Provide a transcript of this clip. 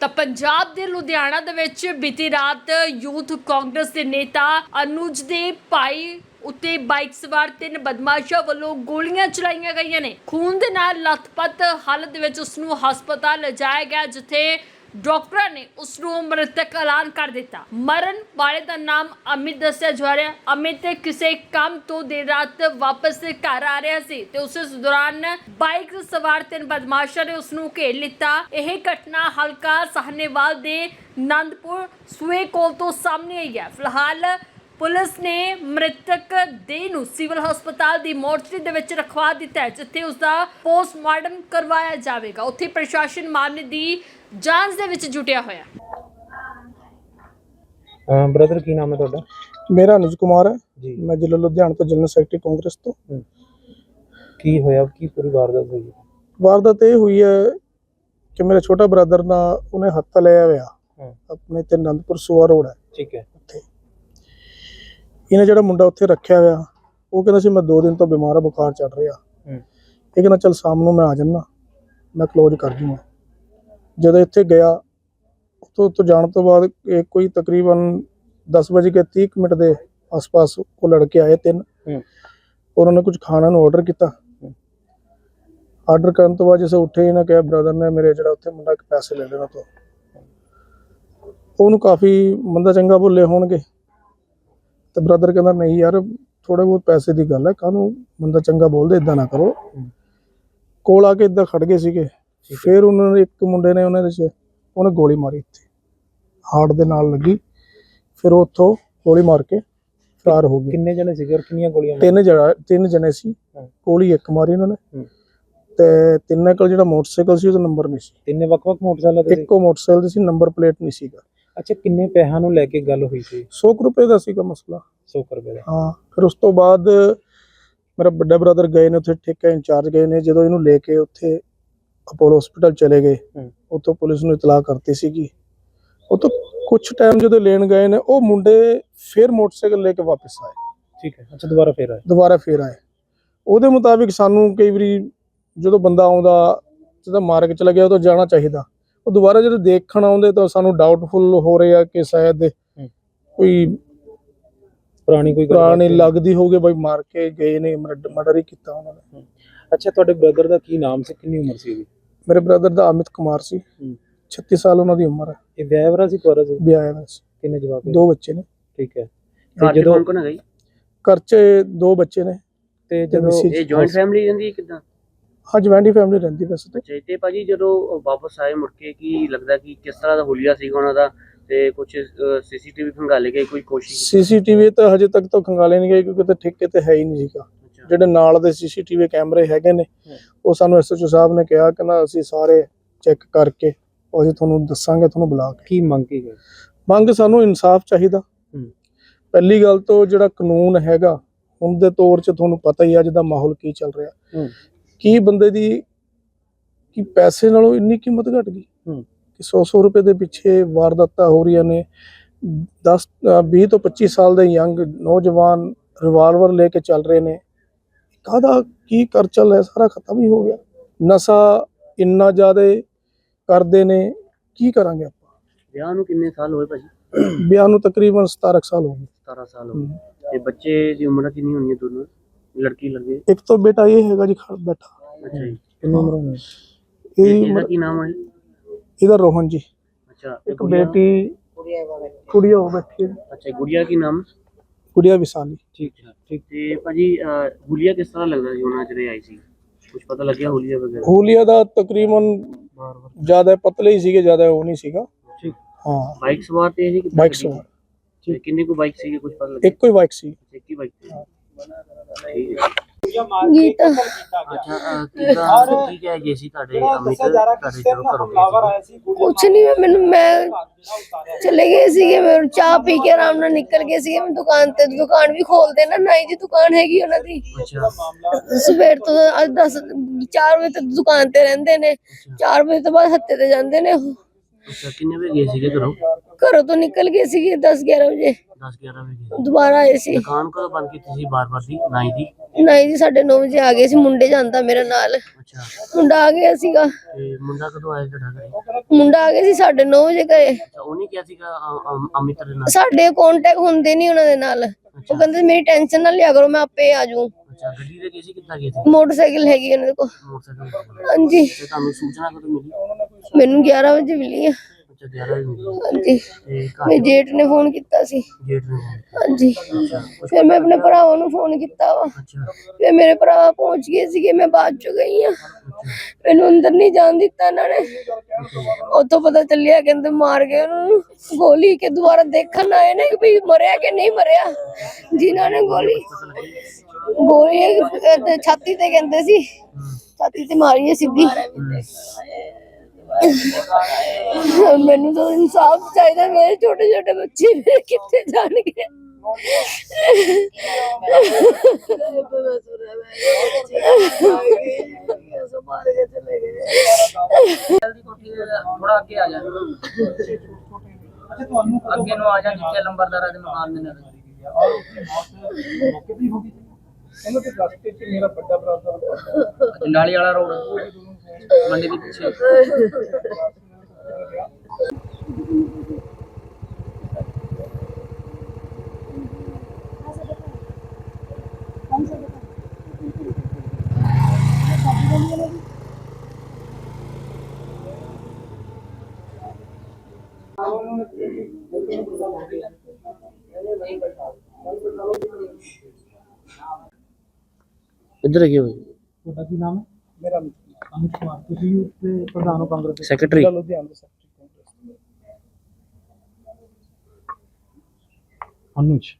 ਤਾਂ ਪੰਜਾਬ ਦੇ ਲੁਧਿਆਣਾ ਦੇ ਵਿੱਚ ਬੀਤੀ ਰਾਤ ਯੂਥ ਕਾਂਗਰਸ ਦੇ ਨੇਤਾ ਅਨੁਜ ਦੇ ਭਾਈ ਉੱਤੇ ਬਾਈਕ ਸਵਾਰ ਤਿੰਨ ਬਦਮਾਸ਼ਾਂ ਵੱਲੋਂ ਗੋਲੀਆਂ ਚਲਾਈਆਂ ਗਈਆਂ ਨੇ। ਖੂਨ ਦੇ ਨਾਲ ਲੱਥਪੱਥ ਹਾਲਤ ਦੇ ਵਿੱਚ ਉਸ ਨੂੰ ਹਸਪਤਾਲ ਲਿਜਾਇਆ ਗਿਆ, ਜਿੱਥੇ ਡਾਕਟਰਾਂ ਨੇ ਉਸ ਨੂੰ ਮ੍ਰਿਤਕ ਐਲਾਨ ਕਰ ਦਿੱਤਾ। ਮਰਨ ਵਾਲੇ ਦਾ ਨਾਮ ਅਮਿਤ ਦੱਸਿਆ ਜਾ ਰਿਹਾ। ਅਮਿਤ ਕਿਸੇ ਕੰਮ ਤੋਂ ਦੇਰ ਰਾਤ ਵਾਪਸ ਘਰ ਆ ਰਿਹਾ ਸੀ ਤੇ ਉਸ ਦੌਰਾਨ ਬਾਈਕ ਸਵਾਰ ਤਿੰਨ ਬਦਮਾਸ਼ਾਂ ਨੇ ਉਸ ਨੂੰ ਘੇਰ ਲਿੱਤਾ। ਇਹ ਘਟਨਾ ਹਲਕਾ ਸਾਹਨੇਵਾਲ ਦੇ ਨੰਦਪੁਰ ਸੂਏ ਕੋਲ ਤੋਂ ਸਾਹਮਣੇ ਆਈ ਹੈ। ਫਿਲਹਾਲ ਪੁਲਿਸ ਨੇ ਮ੍ਰਿਤਕ ਦੇਹ ਨੂੰ ਸਿਵਲ ਹਸਪਤਾਲ ਦੀ ਮੋਰਚਰੀ ਦੇ ਵਿੱਚ ਰਖਵਾ ਦਿੱਤਾ ਹੈ ਜਿੱਥੇ ਉਸ ਦਾ ਪੋਸਟਮਾਰਟਮ ਕਰਵਾਇਆ ਜਾਵੇਗਾ। ਉੱਥੇ ਪ੍ਰਸ਼ਾਸਨ ਮਾਮਲੇ ਦੀ ਜਾਂਚ ਦੇ ਵਿੱਚ ਜੁਟਿਆ ਹੋਇਆ। ਬ੍ਰਦਰ ਕੀ ਨਾਮ ਹੈ ਤੁਹਾਡਾ? ਮੇਰਾ ਅਨੁਜ ਕੁਮਾਰ ਹੈ। ਜੀ। ਮੈਂ ਜ਼ਿਲ੍ਹਾ ਲੁਧਿਆਣਾ ਤੋਂ ਜਨਰਲ ਸੈਕਟਰੀ ਕਾਂਗਰਸ ਤੋਂ। ਕੀ ਹੋਇਆ? ਕੀ ਪੂਰੀ ਵਾਰਦਾਤ ਹੋਈ? ਵਾਰਦਾਤ ਇਹ ਹੋਈ ਹੈ ਕਿ ਮੇਰਾ ਛੋਟਾ ਬ੍ਰਦਰ ਨਾ ਉਹਨੇ ਹੱਥ ਲਿਆ ਹੋਇਆ। ਆਪਣੇ ਤੇ ਅਨੰਦਪੁਰ ਸੂਆ ਰੋਡ ਹੈ। ਠੀਕ ਹੈ। ਇਹਨੇ ਜਿਹੜਾ ਮੁੰਡਾ ਉੱਥੇ ਰੱਖਿਆ ਹੋਇਆ ਉਹ ਕਹਿੰਦਾ ਸੀ ਮੈਂ 2 ਦਿਨ ਤੋਂ ਬਿਮਾਰ ਆ ਬੁਖਾਰ ਚੜ ਰਿਹਾ। ਇਹ ਕਹਿੰਦਾ ਚੱਲ ਸ਼ਾਮ ਨੂੰ ਮੈਂ ਆ ਜਾਣਾ ਮੈਂ ਕਲੋਜ਼ ਕਰ ਦੂੰਗਾ। ਜਦੋਂ ਇੱਥੇ ਗਿਆ ਉੱਥੋਂ ਉੱਥੋਂ ਜਾਣ ਤੋਂ ਬਾਅਦ ਇਹ ਕੋਈ ਤਕਰੀਬਨ 10 ਵਜੇ ਕੇ 30 ਕੁ ਮਿੰਟ ਦੇ ਆਸ-ਪਾਸ ਉਹ ਲੜਕੇ ਆਏ ਤਿੰਨ। ਉਹਨਾਂ ਨੇ ਕੁਝ ਖਾਣਾ ਨੂੰ ਆਰਡਰ ਕੀਤਾ। ਆਰਡਰ ਕਰਨ ਤੋਂ ਬਾਅਦ ਜਦੋਂ ਉੱਠੇ ਇਹਨਾਂ ਕਿਹਾ ਬ੍ਰਦਰ ਨੇ ਮੇਰੇ ਜਿਹੜਾ ਉੱਥੇ ਮੁੰਡਾ ਕਿ ਪੈਸੇ ਲੈ ਲੈਣਾ ਤੋਂ। ਉਹਨੂੰ ਕਾਫੀ ਮੰਦਾ ਚੰਗਾ ਬੋਲੇ ਹੋਣਗੇ। ਤੇ ਬ੍ਰਦਰ ਕਹਿੰਦਾ ਨਹੀਂ ਯਾਰ ਥੋੜੇ ਬਹੁਤ ਪੈਸੇ ਦੀ ਗੱਲ ਹੈ ਕਾਹਨੂੰ ਬੰਦਾ ਚੰਗਾ ਬੋਲਦੇ ਇਦਾਂ ਨਾ ਕਰੋ। ਕੋਲ ਆ ਕੇ ਇਦਾਂ ਖੜ ਗਏ ਸੀਗੇ। ਫਿਰ ਉਹਨਾਂ ਨੇ ਇੱਕ ਮੁੰਡੇ ਨੇ ਉਹਨਾਂ ਦੇ ਚ ਉਹਨੇ ਗੋਲੀ ਮਾਰੀ ਇੱਥੇ। ਹਾਰਟ ਦੇ ਨਾਲ ਲੱਗੀ। ਫਿਰ ਉੱਥੋਂ ਗੋਲੀ ਮਾਰ ਕੇ ਫਰਾਰ ਹੋ ਗਏ। ਕਿੰਨੇ ਜਣੇ ਸੀਗੇ ਔਰ ਕਿੰਨੀਆਂ ਗੋਲੀਆਂ ਤਿੰਨ ਜਣਾ ਤਿੰਨ ਜਣੇ ਸੀ। ਗੋਲੀ ਇੱਕ ਮਾਰੀ ਉਹਨਾਂ ਨੇ। ਤੇ ਤਿੰਨੇ ਕੋਲ ਜਿਹੜਾ ਮੋਟਰਸਾਈਕਲ ਸੀ ਉਹਦਾ ਨੰਬਰ ਨਹੀਂ ਸੀ। ਤਿੰਨੇ ਵੱਖ-ਵੱਖ ਮੋਟਰਸਾਈਕਲਾਂ ਤੇ ਸੀ? ਇੱਕੋ ਮੋਟਰਸਾਈਕਲ ਦੀ ਸੀ ਨੰਬਰ ਪਲੇਟ ਨਹੀਂ ਸੀਗਾ। ਅੱਛਾ ਕਿੰਨੇ ਪੈਸਿਆਂ ਨੂੰ ਲੈ ਕੇ ਗੱਲ ਹੋਈ ਸੀ? 100 ਕੁ ਰੁਪਏ ਦਾ ਸੀਗਾ ਮਸਲਾ। 100 ਰੁਪਏ ਦਾ। ਹਾਂ ਫਿਰ ਉਸ ਤੋਂ ਬਾਅਦ ਮੇਰਾ ਵੱਡਾ ਬ੍ਰਦਰ ਗਏ ਨੇ ਉੱਥੇ ਠੇਕਾ ਇੰਚਾਰਜ ਗਏ ਨੇ ਜਦੋਂ ਇਹਨੂੰ ਲੈ ਕੇ ਉੱਥੇ ਅਪੋਲੋ ਹਸਪੀਟਲ ਚਲੇ ਗਏ। ਉੱਥੋਂ ਪੁਲਿਸ ਨੂੰ ਇਤਲਾਹ ਕਰਤੀ ਸੀਗੀ। ਉਹ ਤੋਂ ਕੁਝ ਟਾਈਮ ਜਦੋਂ ਲੈਣ ਗਏ ਨੇ ਉਹ ਮੁੰਡੇ ਫਿਰ ਮੋਟਰਸਾਈਕਲ ਲੈ ਕੇ ਵਾਪਸ ਆਏ। ਠੀਕ ਹੈ ਅੱਛਾ ਦੁਬਾਰਾ ਫੇਰ ਆਏ? ਦੁਬਾਰਾ ਫੇਰ ਆਏ। ਉਹਦੇ ਮੁਤਾਬਿਕ ਸਾਨੂੰ ਕਈ ਵਾਰੀ ਜਦੋਂ ਬੰਦਾ ਆਉਂਦਾ ਜਦੋਂ ਮਾਰ ਕੇ ਚਲਾ ਗਿਆ ਉਹ ਤੋਂ ਜਾਣਾ ਚਾਹੀਦਾ। ਉਹ ਦੁਬਾਰਾ ਜਦੋਂ ਦੇਖਣ ਆਉਂਦੇ ਤਾਂ ਸਾਨੂੰ ਡਾਊਟਫੁਲ ਹੋ ਰਿਹਾ ਕਿ ਸ਼ਾਇਦ ਕੋਈ ਪੁਰਾਣੀ ਕੋਈ ਪੁਰਾਣੀ? ਲੱਗਦੀ ਹੋਊਗੀ ਬਈ ਮਾਰ ਕੇ ਗਏ ਨੇ ਮਰਡਰ ਹੀ ਕੀਤਾ ਉਹਨਾਂ ਨੇ। ਅੱਛਾ ਤੁਹਾਡੇ ਬ੍ਰਦਰ ਦਾ ਕੀ ਨਾਮ ਸੀ? ਕਿੰਨੀ ਉਮਰ ਸੀ ਉਹਦੀ? ਮੇਰੇ ਬ੍ਰਦਰ ਦਾ ਅਮਿਤ ਕੁਮਾਰ ਸੀ। 36 ਸਾਲ ਉਹਨਾਂ ਦੀ ਉਮਰ ਹੈ। ਇਹ ਵਿਆਹ ਵਰਾ ਸੀ ਕੁਆਰਾ ਸੀ? ਹੋਇਆ ਸੀ। ਕਿੰਨੇ ਜਵਾਕ? ਦੋ ਬੱਚੇ ਨੇ। ਠੀਕ ਹੈ। ਤੇ ਜਦੋਂ ਘਰ 'ਚ ਦੋ ਬੱਚੇ ਨੇ। ਤੇ ਜਦੋਂ ਇਹ ਜੁਆਇੰਟ ਫੈਮਿਲੀ ਰਹਿੰਦੀ ਕਿਦਾਂ? ਹਾਂ ਜਵੈਂਡੀ ਫੈਮਿਲੀ ਰਹਿੰਦੀ ਵੈਸੇ ਤੇ। ਤੇ ਭਾਜੀ ਜਦੋਂ ਵਾਪਸ ਆਏ ਮੁੜ ਕੇ ਕੀ ਲੱਗਦਾ ਕਿ ਕਿਸ ਤਰ੍ਹਾਂ ਦਾ ਹੁਲੀਆ ਸੀਗਾ ਉਹਨਾਂ ਦਾ? ਤੇ ਕੁਝ ਸੀਸੀਟੀਵੀ ਖੰਗਾਲੇ ਗਏ ਕੋਈ ਕੋਸ਼ਿਸ਼ ਸੀਸੀਟੀਵੀ ਤਾਂ ਹਜੇ ਤੱਕ ਤਾਂ ਖੰਗਾਲੇ ਨਹੀਂ ਗਏ ਕਿਉਂਕਿ ਤੇ ਠੇਕੇ ਤੇ ਹੈ ਹੀ ਨਹੀਂ ਸੀਗਾ। ਜਿਹੜੇ ਨਾਲ ਦੇ ਸੀਸੀਟੀਵੀ ਕੈਮਰੇ ਹੈਗੇ ਨੇ ਉਹ ਸਾਨੂੰ ਐਸਐਚਓ ਸਾਹਿਬ ਨੇ ਕਿਹਾ ਕਹਿੰਦਾ ਅਸੀਂ ਸਾਰੇ ਚੈੱਕ ਕਰਕੇ ਉਹ ਅਸੀਂ ਤੁਹਾਨੂੰ ਦੱਸਾਂਗੇ ਤੁਹਾਨੂੰ ਬੁਲਾ ਕੇ। ਕੀ ਮੰਗ ਕੀ ਗਈ ਮੰਗ ਸਾਨੂੰ ਇਨਸਾਫ ਚਾਹੀਦਾ। ਪਹਿਲੀ ਗੱਲ ਤੋਂ ਜਿਹੜਾ ਕਾਨੂੰਨ ਹੈਗਾ ਹੁਣ ਦੇ ਤੌਰ 'ਚ ਤੁਹਾਨੂੰ ਪਤਾ ਹੀ ਆ ਅੱਜ ਦਾ ਮਾਹੌਲ ਕੀ ਚੱਲ ਰਿਹਾ। ਕੀ ਬੰਦੇ ਦੀ ਕੀ ਪੈਸੇ ਨਾਲੋਂ ਇੰਨੀ ਕੀਮਤ ਘਟ ਗਈ? ਹੂੰ। ਕਿ 100-100 ਰੁਪਏ ਦੇ ਪਿੱਛੇ ਵਾਰਦਾਤਾਂ ਹੋ ਰਹੀਆਂ ਨੇ। 10 ਅ, 20 ਤੋਂ 25 ਸਾਲ ਦੇ ਯੰਗ ਨੌਜਵਾਨ ਰਿਵਾਲਵਰ ਲੈ ਕੇ ਚੱਲ ਰਹੇ ਨੇ। ਕਾਹਦਾ ਕੀ ਕਰ ਚੱਲ ਰਿਹਾ ਸਾਰਾ ਖਤਮ ਹੀ ਹੋ ਗਿਆ। ਨਸ਼ਾ ਇੰਨਾ ਜ਼ਿਆਦਾ ਕਰਦੇ ਨੇ। ਕੀ ਕਰਾਂਗੇ ਆਪਾਂ? ਵਿਆਹ ਨੂੰ ਕਿੰਨੇ ਸਾਲ ਹੋਏ ਭਾਜੀ? ਵਿਆਹ ਨੂੰ ਤਕਰੀਬਨ 17 ਕੁ ਸਾਲ ਹੋ ਗਏ। 17 ਸਾਲ ਹੋ ਹੂੰ। ਗਏ ਤੇ ਬੱਚੇ ਦੀ ਉਮਰ ਕਿੰਨੀ ਹੋਣੀ ਹੈ ਦੋਨੋਂ ਲੜਕੀ ਲੜਕੇ ਇੱਕ ਤੋਂ ਬੇਟਾ ਇਹ ਹੈਗਾ ਜੀ ਖੜ ਬੈਠਾ। ਅੱਛਾ ਜੀ। ਕਿੰਨੀ ਉਮਰ ਹੋਣੀ? ਇਹ ਇਹਦਾ ਕੀ ਨਾਮ ਹੈ ਇਹਦਾ ਰੋਹਨ ਜੀ। ਅੱਛਾ ਇੱਕ ਬੇਟੀ ਕੁੜੀਆ ਹੋ ਬੈਠੀ ਹੈ। ਅੱਛਾ ਗੁੜੀਆ ਕੀ ਨਾਮ? ਕੁੜੀਆ ਵਿਸਾਲੀ। ਠੀਕ ਠੀਕ। ਤੇ ਭਾਜੀ ਅਹ, ਹੁਲੀਆ ਕਿਸ ਤਰ੍ਹਾਂ ਲੱਗਦਾ ਸੀ ਉਹਨਾਂ ਜਿਹੜੇ ਆਈ ਸੀ? ਕੁਝ ਪਤਾ ਲੱਗਿਆ ਹੁਲੀਆ ਵਗੈਰਾ? ਹੂਲੀਆ ਦਾ ਤਕਰੀਬਨ ਜ਼ਿਆਦਾ ਪਤਲੇ ਹੀ ਸੀਗੇ ਜ਼ਿਆਦਾ ਉਹ ਨਹੀਂ ਸੀਗਾ। ਠੀਕ। ਹਾਂ। ਬਾਈਕ ਸਵਾਰ ਤੇ ਇਹ ਬਾਈਕ ਸਵਾਰ। ਤੇ ਕਿੰਨੇ ਕੋ ਬਾਈਕ ਸੀਗੇ ਕੁਝ ਪਤਾ ਲੱਗਿਆ? ਇੱਕੋ ਹੀ ਬਾਈਕ ਸੀ। ਇੱਕ ਹੀ ਬਾਈਕ ਸੀ। ਗੀਤਾ। ਅੱਛਾ ਕਿੱਦਾਂ ਕੀ ਕਹਿ ਗਏ ਸੀ ਤੁਹਾਡੇ ਅਮਿਤ? ਤੁਹਾਡੇ ਜਦੋਂ ਘਰੋਂ ਗਏ ਸੀ ਕੁਛ ਨਹੀਂ ਮੈਨੂੰ ਮੈਂ ਚਲੇ ਗਏ ਸੀਗੇ ਮੈਂ ਚਾਹ ਪੀ ਕੇ ਆਰਾਮ ਨਾਲ ਨਿਕਲ ਗਏ ਸੀਗੇ। ਮੈਂ ਦੁਕਾਨ ਤੇ ਦੁਕਾਨ ਵੀ ਖੋਲਦੇ ਨਾ ਨਾਈ ਦੀ ਦੁਕਾਨ ਹੈਗੀ ਉਹਨਾਂ ਦੀ। ਅੱਛਾ। ਸਵੇਰ ਤੋਂ ਅੱਜ 10 4 ਵਜੇ ਤੱਕ ਦੁਕਾਨ ਤੇ ਰਹਿੰਦੇ ਨੇ। 4 ਵਜੇ ਤੋਂ ਬਾਅਦ ਹੱਤੇ ਤੇ ਜਾਂਦੇ ਨੇ ਉਹ। ਅੱਛਾ ਕਿੰਨੇ ਵਜੇ ਗਏ ਸੀਗੇ ਘਰੋਂ? ਘਰੋਂ ਤੋਂ ਨਿਕਲ ਗਏ ਸੀਗੇ 10 11 ਵਜੇ। 10 11 ਵਜੇ। ਦੁਬਾਰਾ ਆਏ ਸੀ। ਦੁਕਾਨ ਕਦੋਂ ਬੰਦ ਕੀਤੀ ਸੀ ਬਾਰ-ਬਾਰ ਦੀ? ਨਾਈ ਦੀ? ਨਹੀਂ ਜੀ 9:30 ਵਜੇ ਆ ਗਏ ਸੀ ਮੁੰਡੇ ਜਾਂਦਾ ਮੇਰੇ ਨਾਲ। ਅੱਛਾ। ਮੁੰਡਾ ਆ ਗਿਆ ਸੀਗਾ। ਤੇ ਮੁੰਡਾ ਕਦੋਂ ਆਇਆ ਤੁਹਾਡਾ ਘਰੇ? ਮੁੰਡਾ ਆ ਗਿਆ ਸੀ 9:30 ਵਜੇ ਘਰੇ। ਉਹਨੇ ਕਿਹਾ ਸੀਗਾ ਅਮਿਤ ਦੇ ਨਾਲ? ਸਾਡੇ ਕੰਟੈਕਟ ਹੁੰਦੇ ਨਹੀਂ ਉਹਨਾਂ ਦੇ ਨਾਲ। ਉਹ ਕਹਿੰਦੇ ਮੇਰੀ ਟੈਨਸ਼ਨ ਨਾ ਲਿਆ ਕਰੋ ਮੈਂ ਆਪੇ ਆ ਜਾਊਂ। ਅੱਛਾ ਗੱਡੀ ਤੇ ਗਏ ਸੀ ਕਿੱਦਾਂ ਗਏ ਸੀ? ਮੋਟਰਸਾਈਕਲ ਹੈਗੀ ਉਹਨਾਂ ਦੇ ਕੋਲ। ਮੋਟਰਸਾਈਕਲ। ਹਾਂਜੀ। ਤੇ ਤੁਹਾਨੂੰ ਸੂਚਨਾ ਕਦੋਂ ਮਿਲੀ? ਮੈਨੂੰ 11 ਵਜੇ ਮਿਲੀ ਆ। ਅੱਛਾ 11 ਵਜੇ ਮਿਲੀ ਹਾਂਜੀ। ਤੇ ਘਰ ਮੇਰੇ ਜੇਠ ਨੇ ਫੋਨ ਕੀਤਾ ਸੀ। ਦੇ ਕੋਲ। ਹਾਂਜੀ। ਅੱਛਾ ਕੁਛ- ਫਿਰ ਮੈਂ ਆਪਣੇ ਭਰਾਵਾਂ ਨੂੰ ਫੋਨ ਕੀਤਾ ਵਾ। ਅੱਛਾ। ਫਿਰ ਮੇਰੇ ਭਰਾ ਪਹੁੰਚ ਗਏ ਸੀਗੇ ਮੈਂ ਬਾਅਦ ਚ ਗਈ ਆ। ਮੈਨੂੰ ਅੰਦਰ ਨਹੀਂ ਜਾਣ ਦਿੱਤਾ ਇਹਨਾਂ ਨੇ। ਉੱਥੋਂ ਪਤਾ ਚੱਲਿਆ ਕਹਿੰਦੇ ਮਾਰ ਗਏ ਉਹਨੂੰ ਗੋਲੀ ਕੇ ਦੁਬਾਰਾ ਦੇਖਣ ਆਏ ਨੇ ਕਿ ਵੀ ਮਰਿਆ ਕਿ ਨਹੀਂ ਮਰਿਆ। ਜਿਨ੍ਹਾਂ ਨੇ ਗੋਲੀ ਗੋਲੀ ਛਾਤੀ ਤੇ ਕਹਿੰਦੇ ਸੀ। ਛਾਤੀ ਤੇ ਮਾਰੀ ਹੈ ਸਿੱਧੀ। ਮੈਨੂੰ ਤਾਂ ਇਨਸਾਫ ਚਾਹੀਦਾ ਮੇਰੇ ਛੋਟੇ ਛੋਟੇ ਬੱਚੇ ਮੇਰੇ ਕਿੱਥੇ ਜਾਣਗੇ? ਥੋੜਾ ਅੱਗੇ ਆ ਜਾ ਅੱਗੇ ਨੂੰ ਆ ਜਾ ਜਿੱਥੇ ਲੰਬਰਦਾਰਾਂ ਦੇ ਮਕਾਨ ਦੇ ਨੇੜੇ ਇਹਨਾਂ ਦੇ ਰਸਤੇ 'ਚ ਮੇਰਾ ਵੱਡਾ ਬ੍ਰਦਰ ਜੰਡਾਲੀ ਵਾਲਾ ਰੋਡ ਮੰਡੀ ਦੇ ਪਿੱਛੇ ਇੱਧਰ ਗਏ ਹੋਏ ਤੁਹਾਡਾ ਕੀ ਨਾਮ ਹੈ? ਮੇਰਾ ਅਮਿਤ ਕੁਮਾਰ। ਤੁਸੀਂ ਉੱਥੇ ਪ੍ਰਧਾਨ ਹੋ ਕਾਂਗਰਸ ਦੇ ਸੈਕਟਰੀ ਜ਼ਿਲ੍ਹਾ ਲੁਧਿਆਣਾ ਦੇ ਸੈਕਟਰੀ ਕਾਂਗਰਸ ਅਨੁਜ।